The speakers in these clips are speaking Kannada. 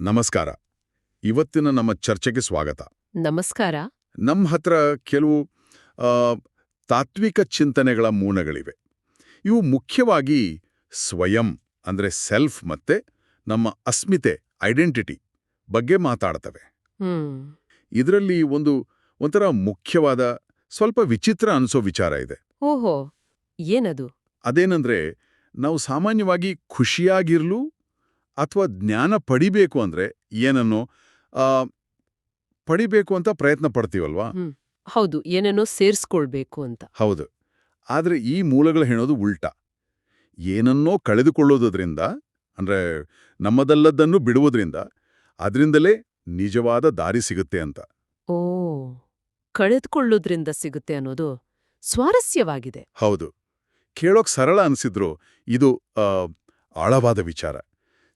ನಮಸ್ಕಾರ. ಇವತ್ತಿನ ನಮ್ಮ ಚರ್ಚೆಗೆ ಸ್ವಾಗತ. ನಮಸ್ಕಾರ. ನಮ್ಮ ಹತ್ರ ಕೆಲವು ತಾತ್ವಿಕ ಚಿಂತನೆಗಳ ಮೂಲಗಳಿವೆ. ಇವು ಮುಖ್ಯವಾಗಿ ಸ್ವಯಂ ಅಂದರೆ ಸೆಲ್ಫ್ ಮತ್ತೆ ನಮ್ಮ ಅಸ್ಮಿತೆ ಐಡೆಂಟಿಟಿ ಬಗ್ಗೆ ಮಾತಾಡ್ತವೆ. ಇದರಲ್ಲಿ ಒಂದು ಒಂಥರ ಮುಖ್ಯವಾದ ಸ್ವಲ್ಪ ವಿಚಿತ್ರ ಅನಿಸೋ ವಿಚಾರ ಇದೆ. ಓಹೋ ಏನದು? ಅದೇನಂದ್ರೆ ನಾವು ಸಾಮಾನ್ಯವಾಗಿ ಖುಷಿಯಾಗಿರ್ಲು ಅಥವಾ ಜ್ಞಾನ ಪಡಿಬೇಕು ಅಂದ್ರೆ ಏನನ್ನೋ ಪಡಿಬೇಕು ಅಂತ ಪ್ರಯತ್ನ ಪಡ್ತೀವಲ್ವಾ? ಹೌದು ಏನೇನೋ ಸೇರಿಸ್ಕೊಳ್ಬೇಕು ಅಂತ. ಹೌದು. ಆದರೆ ಈ ಮೂಲಗಳು ಹೇಳೋದು ಉಲ್ಟಾ. ಏನನ್ನೋ ಕಳೆದುಕೊಳ್ಳೋದ್ರಿಂದ ಅಂದ್ರೆ ನಮ್ಮದಲ್ಲದನ್ನು ಬಿಡುವುದರಿಂದ ಅದರಿಂದಲೇ ನಿಜವಾದ ದಾರಿ ಸಿಗುತ್ತೆ ಅಂತ. ಓ ಕಳೆದುಕೊಳ್ಳೋದ್ರಿಂದ ಸಿಗುತ್ತೆ ಅನ್ನೋದು ಸ್ವಾರಸ್ಯವಾಗಿದೆ. ಹೌದು. ಕೇಳೋಕ್ ಸರಳ ಅನಿಸಿದ್ರು ಇದು ಆಳವಾದ ವಿಚಾರ.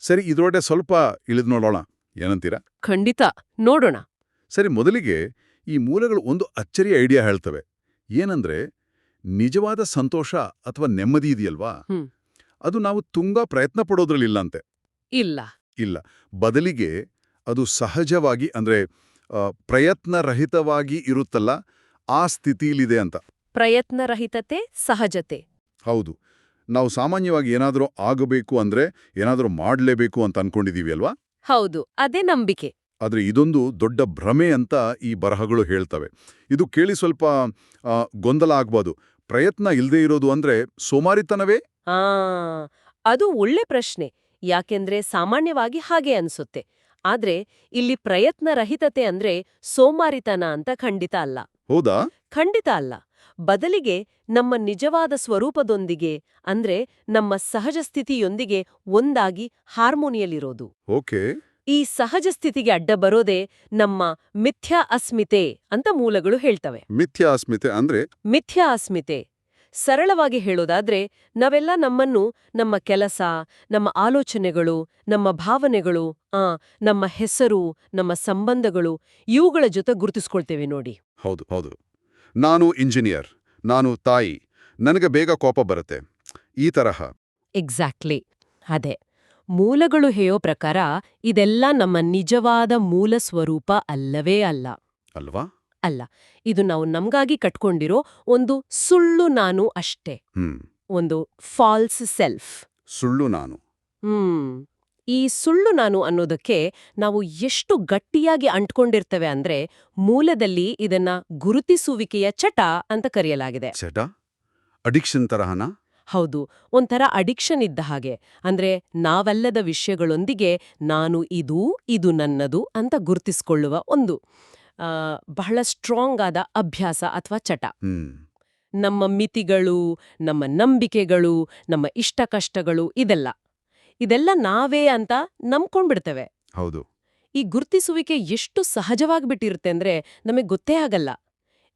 ಸರಿ ಇದ್ರೊಡೆ ಸ್ವಲ್ಪ ಇಳಿದು ನೋಡೋಣ. ಏನಂತೀರಾ? ಖಂಡಿತ. ನೋಡೋಣ. ಸರಿ ಮೊದಲಿಗೆ ಈ ಮೂಲಗಳು ಒಂದು ಅಚ್ಚರಿ ಐಡಿಯಾ ಹೇಳ್ತವೆ. ಏನಂದ್ರೆ ನಿಜವಾದ ಸಂತೋಷ ಅಥವಾ ನೆಮ್ಮದಿ ಇದೆಯಲ್ವಾ? ಅದು ನಾವು ತುಂಬಾ ಪ್ರಯತ್ನ ಪಡೋದ್ರಲ್ಲಿಲ್ಲಂತೆ ಇಲ್ಲ. ಇಲ್ಲ. ಬದಲಿಗೆ ಅದು ಸಹಜವಾಗಿ ಅಂದ್ರೆ ಪ್ರಯತ್ನ ಪ್ರಯತ್ನರಹಿತವಾಗಿ ಇರುತ್ತಲ್ಲ ಆ ಸ್ಥಿತಿಲಿದೆ ಅಂತ. ಪ್ರಯತ್ನರಹಿತತೆ ಸಹಜತೆ. ಹೌದು. ನಾವು ಸಾಮಾನ್ಯವಾಗಿ ಏನಾದರೂ ಆಗಬೇಕು ಅಂದ್ರೆ ಏನಾದರೂ ಮಾಡಲೇಬೇಕು ಅಂತ ಅನ್ಕೊಂಡಿದೀವಿ ಅಲ್ವಾ? ಹೌದು ಅದೇ ನಂಬಿಕೆ. ಆದ್ರೆ ಇದೊಂದು ದೊಡ್ಡ ಭ್ರಮೆ ಅಂತ ಈ ಬರಹಗಳು ಹೇಳ್ತವೆ. ಇದು ಕೇಳಿ ಸ್ವಲ್ಪ ಗೊಂದಲ ಆಗ್ಬೋದು. ಪ್ರಯತ್ನ ಇಲ್ಲದೆ ಇರೋದು ಅಂದ್ರೆ ಸೋಮಾರಿತನವೇ? ಅದು ಒಳ್ಳೆ ಪ್ರಶ್ನೆ. ಯಾಕೆಂದ್ರೆ ಸಾಮಾನ್ಯವಾಗಿ ಹಾಗೆ ಅನ್ಸುತ್ತೆ. ಆದ್ರೆ ಇಲ್ಲಿ ಪ್ರಯತ್ನರಹಿತತೆ ಅಂದ್ರೆ ಸೋಮಾರಿತನ ಅಂತ ಖಂಡಿತ ಅಲ್ಲ. ಹೌದಾ? ಖಂಡಿತ ಅಲ್ಲ. ಬದಲಿಗೆ ನಮ್ಮ ನಿಜವಾದ ಸ್ವರೂಪದೊಂದಿಗೆ ಅಂದ್ರೆ ನಮ್ಮ ಸಹಜ ಸ್ಥಿತಿಯೊಂದಿಗೆ ಒಂದಾಗಿ ಹಾರ್ಮೋನಿಯಲ್ಲಿರೋದು. ಓಕೆ. ಈ ಸಹಜ ಸ್ಥಿತಿಗೆ ಅಡ್ಡ ಬರೋದೇ ನಮ್ಮ ಮಿಥ್ಯಾ ಅಸ್ಮಿತೆ ಅಂತ ಮೂಲಗಳು ಹೇಳ್ತವೆ. ಮಿಥ್ಯಾ ಅಸ್ಮಿತೆ ಅಂದ್ರೆ? ಮಿಥ್ಯಾ ಅಸ್ಮಿತೆ. ಸರಳವಾಗಿ ಹೇಳೋದಾದ್ರೆ ನಾವೆಲ್ಲ ನಮ್ಮನ್ನು ನಮ್ಮ ಕೆಲಸ ನಮ್ಮ ಆಲೋಚನೆಗಳು ನಮ್ಮ ಭಾವನೆಗಳು ಆ ನಮ್ಮ ಹೆಸರು ನಮ್ಮ ಸಂಬಂಧಗಳು ಇವುಗಳ ಜೊತೆ ಗುರುತಿಸ್ಕೊಳ್ತೇವೆ ನೋಡಿ. ಹೌದು ಹೌದು. ನಾನು ಇಂಜಿನಿಯರ್ ನಾನು ತಾಯಿ. ನನಗೆ ಬೇಗ ಕೋಪ ಬರುತ್ತೆ. ಈ ತರಹ. ಎಕ್ಸಾಕ್ಟ್ಲಿ ಅದೇ. ಮೂಲಗಳು ಹೇಳೋ ಪ್ರಕಾರ ಇದೆಲ್ಲ ನಮ್ಮ ನಿಜವಾದ ಮೂಲ ಸ್ವರೂಪ ಅಲ್ಲವೇ ಅಲ್ಲ. ಅಲ್ವಾ? ಅಲ್ಲ. ಇದು ನಾವು ನಮಗಾಗಿ ಕಟ್ಕೊಂಡಿರೋ ಒಂದು ಸುಳ್ಳು ನಾನು ಅಷ್ಟೇ. ಒಂದು ಫಾಲ್ಸ್ ಸೆಲ್ಫ್ ಸುಳ್ಳು ನಾನು. ಹ್ಮ್. ಈ ಸುಳ್ಳು ನಾನು ಅನ್ನೋದಕ್ಕೆ ನಾವು ಎಷ್ಟು ಗಟ್ಟಿಯಾಗಿ ಅಂಟ್ಕೊಂಡಿರ್ತೇವೆ ಅಂದ್ರೆ ಮೂಲದಲ್ಲಿ ಇದನ್ನ ಗುರುತಿಸುವಿಕೆಯ ಚಟ ಅಂತ ಕರೆಯಲಾಗಿದೆ. ಚಟ? ಅಡಿಕ್ಷನ್ ತರಹನ? ಹೌದು ಒಂಥರ ಅಡಿಕ್ಷನ್ ಇದ್ದ ಹಾಗೆ. ಅಂದ್ರೆ ನಾವಲ್ಲದ ವಿಷಯಗಳೊಂದಿಗೆ ನಾನು ಇದು ಇದು ನನ್ನದು ಅಂತ ಗುರುತಿಸ್ಕೊಳ್ಳುವ ಒಂದು ಬಹಳ ಸ್ಟ್ರಾಂಗ್ ಆದ ಅಭ್ಯಾಸ ಅಥವಾ ಚಟ. ನಮ್ಮ ಮಿತಿಗಳು ನಮ್ಮ ನಂಬಿಕೆಗಳು ನಮ್ಮ ಇಷ್ಟ ಕಷ್ಟಗಳು ಇದೆಲ್ಲ. ಇದೆಲ್ಲ ನಾವೇ ಅಂತ ನಂಬ್ಕೊಂಡ್ಬಿಡ್ತೇವೆ. ಹೌದು. ಈ ಗುರುತಿಸುವಿಕೆ ಎಷ್ಟು ಸಹಜವಾಗಿಬಿಟ್ಟಿರುತ್ತೆ ಅಂದ್ರೆ ನಮಗೆ ಗೊತ್ತೇ ಆಗಲ್ಲ.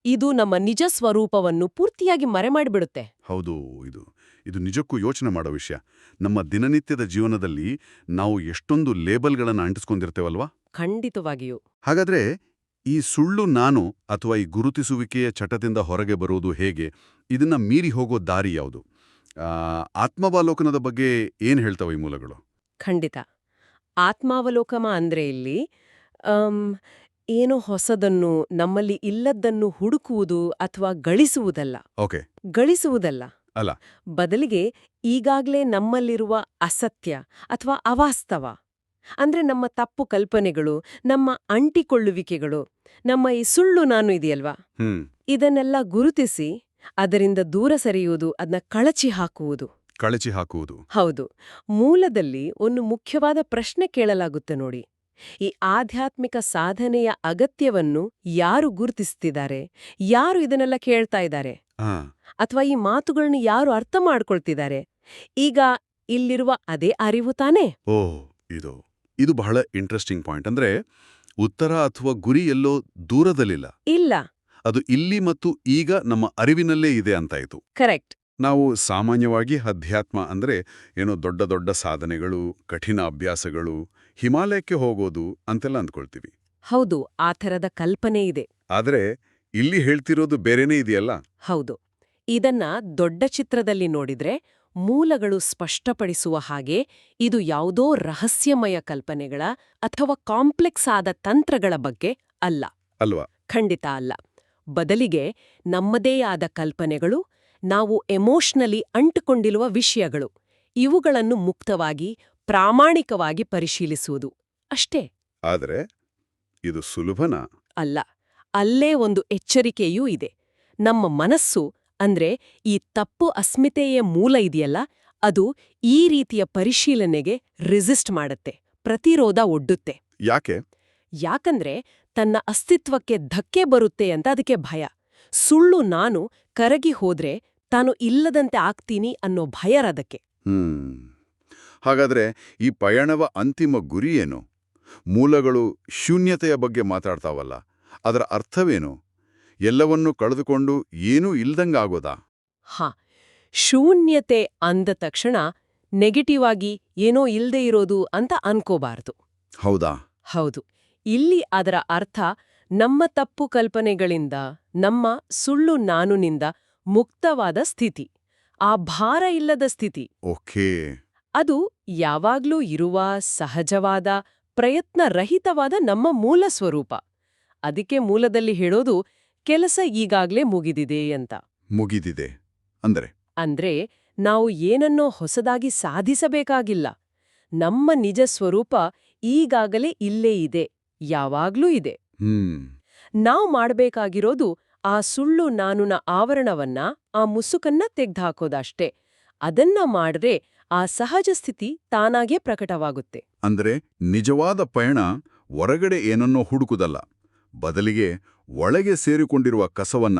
ಇದು ನಮ್ಮ ನಿಜ ಸ್ವರೂಪವನ್ನು ಪೂರ್ತಿಯಾಗಿ ಮರೆಮಾಡಿಬಿಡುತ್ತೆ. ಹೌದು ಇದು ಇದು ನಿಜಕ್ಕೂ ಯೋಚನೆ ಮಾಡೋ ವಿಷಯ. ನಮ್ಮ ದಿನನಿತ್ಯದ ಜೀವನದಲ್ಲಿ ನಾವು ಎಷ್ಟೊಂದು ಲೇಬಲ್ಗಳನ್ನು ಅಂಟಿಸ್ಕೊಂಡಿರ್ತೇವಲ್ವಾ? ಖಂಡಿತವಾಗಿಯೂ. ಹಾಗಾದ್ರೆ ಈ ಸುಳ್ಳು ನಾನು ಅಥವಾ ಈ ಗುರುತಿಸುವಿಕೆಯ ಚಟದಿಂದ ಹೊರಗೆ ಬರುವುದು ಹೇಗೆ? ಇದನ್ನ ಮೀರಿ ಹೋಗೋ ದಾರಿ ಯಾವುದು? ಆತ್ಮಾವಲೋಕನದ ಬಗ್ಗೆ ಏನು ಹೇಳ್ತಾವೆ ಈ ಮೂಲಗಳು? ಖಂಡಿತ. ಆತ್ಮಾವಲೋಕಮ ಅಂದ್ರೆ ಇಲ್ಲಿ ಏನು ಹೊಸದನ್ನು ನಮ್ಮಲ್ಲಿ ಇಲ್ಲದನ್ನು ಹುಡುಕುವುದು ಅಥವಾ ಗಳಿಸುವುದಲ್ಲ. ಓಕೆ. ಗಳಿಸುವುದಲ್ಲ. ಅಲ್ಲ. ಬದಲಿಗೆ ಈಗಾಗ್ಲೇ ನಮ್ಮಲ್ಲಿರುವ ಅಸತ್ಯ ಅಥವಾ ಅವಾಸ್ತವ. ಅಂದ್ರೆ ನಮ್ಮ ತಪ್ಪು ಕಲ್ಪನೆಗಳು ನಮ್ಮ ಅಂಟಿಕೊಳ್ಳುವಿಕೆಗಳು ನಮ್ಮ ಈ ಸುಳ್ಳು ನಾನು ಇದೆಯಲ್ವಾ? ಇದನ್ನೆಲ್ಲ ಗುರುತಿಸಿ ಅದರಿಂದ ದೂರ ಸರಿಯುವುದು ಅದನ್ನ ಕಳಚಿ ಹಾಕುವುದು. ಕಳಚಿ ಹಾಕುವುದು. ಹೌದು. ಮೂಲದಲ್ಲಿ ಒಂದು ಮುಖ್ಯವಾದ ಪ್ರಶ್ನೆ ಕೇಳಲಾಗುತ್ತೆ ನೋಡಿ. ಈ ಆಧ್ಯಾತ್ಮಿಕ ಸಾಧನೆಯ ಅಗತ್ಯವನ್ನು ಯಾರು ಗುರುತಿಸ್ತಿದ್ದಾರೆ? ಯಾರು ಇದನ್ನೆಲ್ಲ ಕೇಳ್ತಾ ಇದ್ದಾರೆ? ಅಥವಾ ಈ ಮಾತುಗಳನ್ನು ಯಾರು ಅರ್ಥ ಮಾಡ್ಕೊಳ್ತಿದ್ದಾರೆ? ಈಗ ಇಲ್ಲಿರುವ ಅದೇ ಅರಿವು ತಾನೇ? ಓ ಇದು ಇದು ಬಹಳ ಇಂಟ್ರೆಸ್ಟಿಂಗ್ ಪಾಯಿಂಟ್ ಅಂದ್ರೆ ಉತ್ತರ ಅಥವಾ ಗುರಿ ಎಲ್ಲೋ ದೂರದಲ್ಲಿಲ್ಲ. ಇಲ್ಲ. ಅದು ಇಲ್ಲಿ ಮತ್ತು ಈಗ ನಮ್ಮ ಅರಿವಿನಲ್ಲೇ ಇದೆ ಅಂತಾಯ್ತು. ಕರೆಕ್ಟ್. ನಾವು ಸಾಮಾನ್ಯವಾಗಿ ಅಧ್ಯಾತ್ಮ ಅಂದ್ರೆ ಏನೋ ದೊಡ್ಡ ದೊಡ್ಡ ಸಾಧನೆಗಳು ಕಠಿಣ ಅಭ್ಯಾಸಗಳು ಹಿಮಾಲಯಕ್ಕೆ ಹೋಗೋದು ಅಂತೆಲ್ಲ ಅಂದ್ಕೊಳ್ತೀವಿ. ಹೌದು ಆ ಥರದ ಕಲ್ಪನೆ ಇದೆ. ಆದರೆ ಇಲ್ಲಿ ಹೇಳ್ತಿರೋದು ಬೇರೆನೇ ಇದೆಯಲ್ಲ? ಹೌದು. ಇದನ್ನ ದೊಡ್ಡ ಚಿತ್ರದಲ್ಲಿ ನೋಡಿದ್ರೆ ಮೂಲಗಳು ಸ್ಪಷ್ಟಪಡಿಸುವ ಹಾಗೆ ಇದು ಯಾವುದೋ ರಹಸ್ಯಮಯ ಕಲ್ಪನೆಗಳ ಅಥವಾ ಕಾಂಪ್ಲೆಕ್ಸ್ ಆದ ತಂತ್ರಗಳ ಬಗ್ಗೆ ಅಲ್ಲ. ಅಲ್ವಾ? ಖಂಡಿತ ಅಲ್ಲ. ಬದಲಿಗೆ ನಮ್ಮದೇ ಆದ ಕಲ್ಪನೆಗಳು ನಾವು ಎಮೋಷನಲಿ ಅಂಟುಕೊಂಡಿರುವ ವಿಷಯಗಳು ಇವುಗಳನ್ನು ಮುಕ್ತವಾಗಿ ಪ್ರಾಮಾಣಿಕವಾಗಿ ಪರಿಶೀಲಿಸುವುದು. ಅಷ್ಟೇ. ಆದರೆ ಇದು ಸುಲಭನ? ಅಲ್ಲ ಅಲ್ಲೇ ಒಂದು ಎಚ್ಚರಿಕೆಯೂ ಇದೆ. ನಮ್ಮ ಮನಸ್ಸು ಅಂದ್ರೆ ಈ ತಪ್ಪು ಅಸ್ಮಿತೆಯ ಮೂಲ ಇದೆಯಲ್ಲ ಅದು ಈ ರೀತಿಯ ಪರಿಶೀಲನೆಗೆ ರಿಸಿಸ್ಟ್ ಮಾಡುತ್ತೆ ಪ್ರತಿರೋಧ ಒಡ್ಡುತ್ತೆ. ಯಾಕೆ? ಯಾಕಂದ್ರೆ ತನ್ನ ಅಸ್ತಿತ್ವಕ್ಕೆ ಧಕ್ಕೆ ಬರುತ್ತೆ ಅಂತ ಅದಕ್ಕೆ ಭಯ. ಸುಳ್ಳು ನಾನು ಕರಗಿ ಹೋದ್ರೆ ತಾನು ಇಲ್ಲದಂತೆ ಆಗ್ತೀನಿ ಅನ್ನೋ ಭಯರದಕ್ಕೆ ಹ್ಮ್. ಹಾಗಾದ್ರೆ ಈ ಪಯಣವ ಅಂತಿಮ ಗುರಿ ಏನು? ಮೂಲಗಳು ಶೂನ್ಯತೆಯ ಬಗ್ಗೆ ಮಾತಾಡ್ತಾವಲ್ಲ ಅದರ ಅರ್ಥವೇನು? ಎಲ್ಲವನ್ನೂ ಕಳೆದುಕೊಂಡು ಏನೂ ಇಲ್ದಂಗಾಗೋದಾ ಹಾ ಶೂನ್ಯತೆ ಅಂದ ತಕ್ಷಣ ನೆಗೆಟಿವ್ ಆಗಿ ಏನೋ ಇಲ್ದೇ ಇರೋದು ಅಂತ ಅನ್ಕೋಬಾರದು. ಹೌದಾ? ಹೌದು. ಇಲ್ಲಿ ಅದರ ಅರ್ಥ ನಮ್ಮ ತಪ್ಪು ಕಲ್ಪನೆಗಳಿಂದ ನಮ್ಮ ಸುಳ್ಳು ನಾನುನಿಂದ ಮುಕ್ತವಾದ ಸ್ಥಿತಿ ಆ ಭಾರ ಇಲ್ಲದ ಸ್ಥಿತಿ. ಓಕೆ. ಅದು ಯಾವಾಗ್ಲೂ ಇರುವ ಸಹಜವಾದ ಪ್ರಯತ್ನರಹಿತವಾದ ನಮ್ಮ ಮೂಲ ಸ್ವರೂಪ. ಅದಕ್ಕೆ ಮೂಲದಲ್ಲಿ ಹೇಳೋದು ಕೆಲಸ ಈಗಾಗ್ಲೇ ಮುಗಿದಿದೆ ಅಂತ. ಮುಗಿದಿದೆ. ಅಂದ್ರೆ? ಅಂದ್ರೆ ನಾವು ಏನನ್ನೋ ಹೊಸದಾಗಿ ಸಾಧಿಸಬೇಕಾಗಿಲ್ಲ. ನಮ್ಮ ನಿಜ ಸ್ವರೂಪ ಈಗಾಗಲೇ ಇಲ್ಲೇ ಇದೆ. ಯಾವಾಗ್ಲೂ ಇದೆ. ಹ್ಮ್. ನಾವು ಮಾಡ್ಬೇಕಾಗಿರೋದು ಆ ಸುಳ್ಳು ನಾನುನ ಆವರಣವನ್ನ ಆ ಮುಸುಕನ್ನ ತೆಗ್ದಾಕೋದಷ್ಟೇ ಅದನ್ನ ಮಾಡ್ರೆ ಆ ಸಹಜ ಸ್ಥಿತಿ ತಾನಾಗೇ ಪ್ರಕಟವಾಗುತ್ತೆ. ಅಂದ್ರೆ ನಿಜವಾದ ಪಯಣ ಹೊರಗಡೆ ಏನನ್ನೋ ಹುಡುಕುದಲ್ಲ. ಬದಲಿಗೆ ಒಳಗೆ ಸೇರಿಕೊಂಡಿರುವ ಕಸವನ್ನ